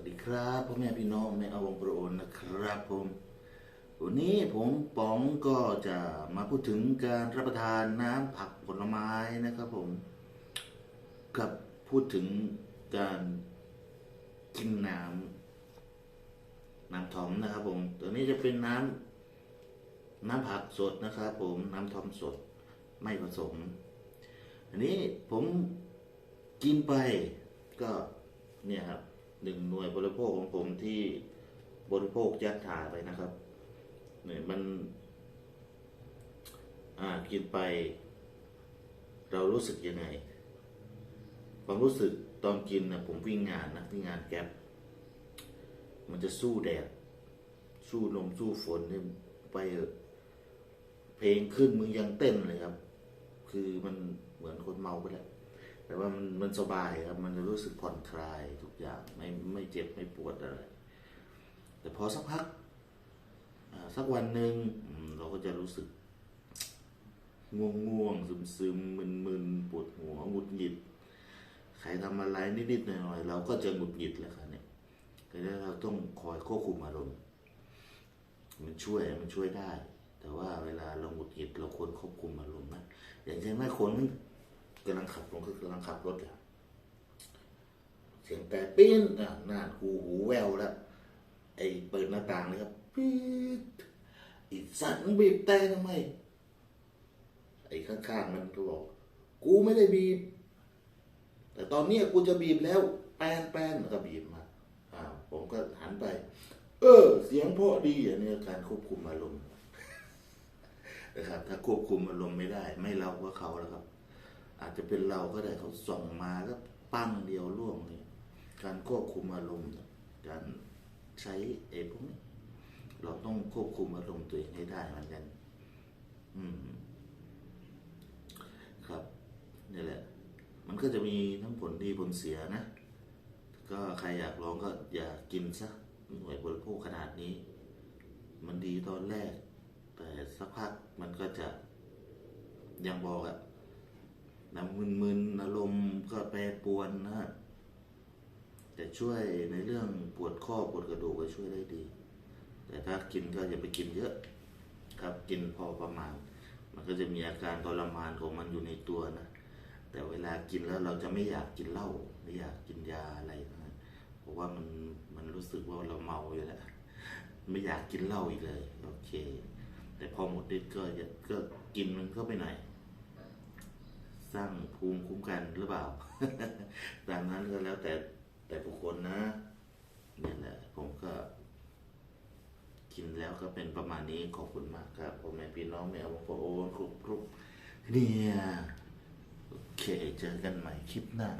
วัสดีครับพ่อแม่พี่น้องแม่อาวงประโอนนะครับผมวันนี้ผมป๋องก็จะมาพูดถึงการรับประทานน้ำผักผลไม้นะครับผมกับพูดถึงการกินน้ำน้ำทอมนะครับผมตัวนี้จะเป็นน้ำน้ำผักสดนะครับผมน้ำทอมสดไม่ผสม อันนี้ผมกินไปก็เนี่ยครับ หนึ่งหน่วยบริโภคของผมที่บริโภคยัดถ่ายไปนะครับเนี่ยมัน อ่ากินไป เรารู้สึกยังไง ความรู้สึกตอนกินนะผมวิ่งงานนะวิ่งงานแก๊ปมันจะสู้แดด สู้ลมสู้ฝนเนี่ยไปเถอเพลงขึ้นมึงยังเต้นเลยครับ คือมันเหมือนคนเมาไปแล้ว แต่ว่ามันมันสบายครับ มันจะรู้สึกผ่อนคลายทุกอย่างไม่ไม่เจ็บไม่ปวดอะไร แต่พอสักพักสักวันหนึ่งเราก็จะรู้สึก ง่วงง่วงซึมซึมมึนมึนปวดหัวหงุดหงิดใครทำอะไรนิดๆหน่อยๆเราก็จะหงุดหงิดแล้วครับเนี่ยก็เลยเราต้องคอยควบคุมอารมณ์มันช่วยมันช่วยได้ แต่ว่าเวลาเราหงุดหงิดเราควรควบคุมอารมณ์นะอย่างเช่นแม่คน กำลังขับผมก็กำลังขับรถอะเสียงแต่ปิ้นอะหน้าหูหูแววแล้ว ไอ้เปิดหน้าต่างเลยครับปี๊ดอีสัตว์มึงบีบแต่ทำไม ไอ้ข้างๆมันก็บอก กูไม่ได้บีบ แต่ตอนเนี้ยกูจะบีบแล้ว แป้นแป้นแล้วก็บีบมาอ้าวผมก็หันไป เออ เสียงเพราะดีอันนี้การควบคุมอารมณ์นะครับ ถ้าควบคุมอารมณ์ไม่ได้ ไม่เราก็เขาแล้วครับ อาจจะเป็นเราก็ได้เขาส่งมาก็ปั้งเดียวล่วงเลยการควบคุมอารมณ์การใช้เอพวกนี้เราต้องควบคุมอารมณ์ตัวเองให้ได้เหมือนกัน อืม ครับนี่แหละ มันก็จะมีทั้งผลดีผลเสียนะ ก็ใครอยากลองก็อย่ากินซะหน่วยบริโภคขนาดนี้ มันดีตอนแรก แต่สักพักมันก็จะยังบอกอะ น้ำมึนๆอารมณ์ก็แปรปรวนนะฮะแต่ช่วยในเรื่องปวดข้อปวดกระดูกก็ช่วยได้ดี แต่ถ้ากินก็อย่าไปกินเยอะ ครับกินพอประมาณ มันก็จะมีอาการทรมานของมันอยู่ในตัวนะแต่เวลากินแล้วเราจะไม่อยากกินเหล้าไม่อยากกินยาอะไรนะเพราะว่ามันมันรู้สึกว่าเราเมาอยู่แล้วไม่อยากกินเหล้าอีกเลย โอเค แต่พอหมดฤทธิ์ก็จะก็กินมันเข้าไปหน สร้างภูมิคุ้มกันหรือเปล่า ตามนั้นก็แล้วแต่แต่บุคคลนะเนี่ยแหละผมก็กินแล้วก็เป็นประมาณนี้ขอบคุณมากครับผมแม่พี่น้องแม่เอาโฟโอนครุบครุบเนี่ย โอเค เจอกันใหม่คลิปหน้า